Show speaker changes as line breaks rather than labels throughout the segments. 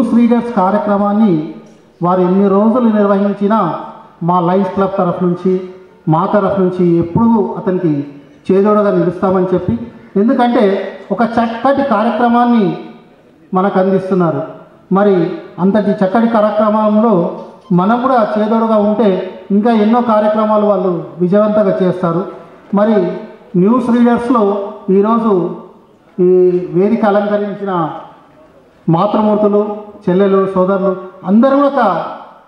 News readers కార్యక్రమాన్ని వారు ఎన్ని రోజులు నిర్వహించినా మా లైన్స్ క్లబ్ తరఫు నుంచి మా తరఫు నుంచి ఎప్పుడూ అతనికి చేదోడగా నిలుస్తామని చెప్పి ఎందుకంటే ఒక చక్కటి కార్యక్రమాన్ని మనకు అందిస్తున్నారు. మరి అంతటి చక్కటి కార్యక్రమంలో మనం కూడా చేదోడుగా ఉంటే ఇంకా ఎన్నో కార్యక్రమాలు వాళ్ళు విజయవంతంగా చేస్తారు. మరి న్యూస్ రీడర్స్లో ఈరోజు ఈ వేదిక అలంకరించిన మాతృమూర్తులు చెల్లెలు సోదరులు అందరూ కూడా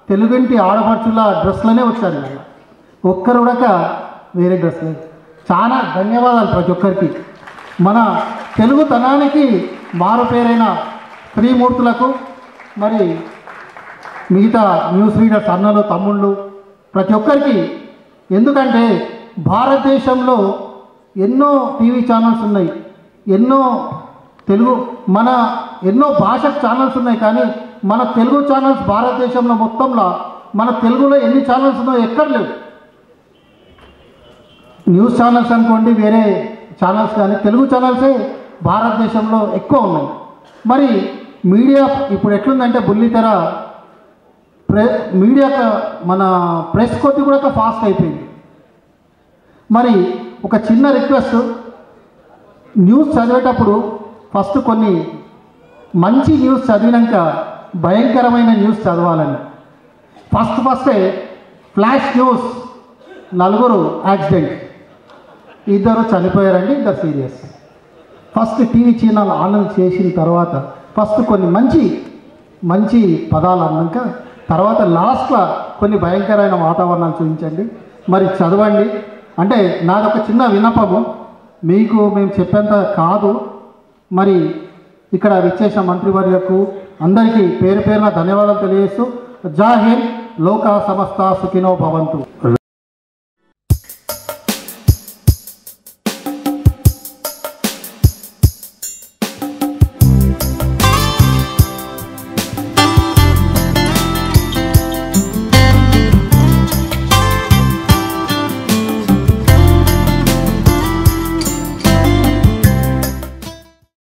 తెలుగింటి ఆడపడుచుల డ్రెస్లోనే వచ్చారు ఇవాళ. ఒక్కరు కూడా వేరే డ్రెస్ లేదు చాలా ధన్యవాదాలు ప్రతి ఒక్కరికి మన తెలుగుతనానికి మారు పేరైన స్త్రీమూర్తులకు మరి మిగతా న్యూస్ రీడర్స్ అన్నలు తమ్ముళ్ళు ప్రతి ఒక్కరికి ఎందుకంటే భారతదేశంలో ఎన్నో టీవీ ఛానల్స్ ఉన్నాయి ఎన్నో తెలుగు మన ఎన్నో భాష ఛానల్స్ ఉన్నాయి కానీ మన తెలుగు ఛానల్స్ భారతదేశంలో మొత్తంలో మన తెలుగులో ఎన్ని ఛానల్స్ ఉన్నాయో ఎక్కడ లేవు. న్యూస్ ఛానల్స్ అనుకోండి వేరే ఛానల్స్ కానీ తెలుగు ఛానల్సే భారతదేశంలో ఎక్కువ ఉన్నాయి. మరి మీడియా ఇప్పుడు ఎట్లుందంటే బుల్లితెర ప్రె మీడియా మన ప్రెస్ కొద్ది కూడా ఫాస్ట్ అయిపోయింది. మరి ఒక చిన్న రిక్వెస్ట్ న్యూస్ చదివేటప్పుడు ఫస్ట్ కొన్ని మంచి న్యూస్ చదివినాక భయంకరమైన న్యూస్ చదవాలని. ఫస్ట్ ఫస్టే ఫ్లాష్ న్యూస్ నలుగురు యాక్సిడెంట్. ఇద్దరు చనిపోయారండి ఇద్దరు serious. First TV channel on చేసిన తర్వాత ఫస్ట్ కొన్ని మంచి మంచి పదాలు అన్నాక తర్వాత లాస్ట్లో కొన్ని భయంకరమైన వాతావరణాలు చూపించండి. మరి చదవండి. అంటే నాదొక చిన్న విన్నపము. మీకు మేము చెప్పేంత కాదు. మరి ఇక్కడ విచ్చేసిన మంత్రివర్యకు అందరికీ పేరు పేరున ధన్యవాదాలు తెలియజేస్తూ జాహిర్ లోక సమస్త సుఖినో భవంతు.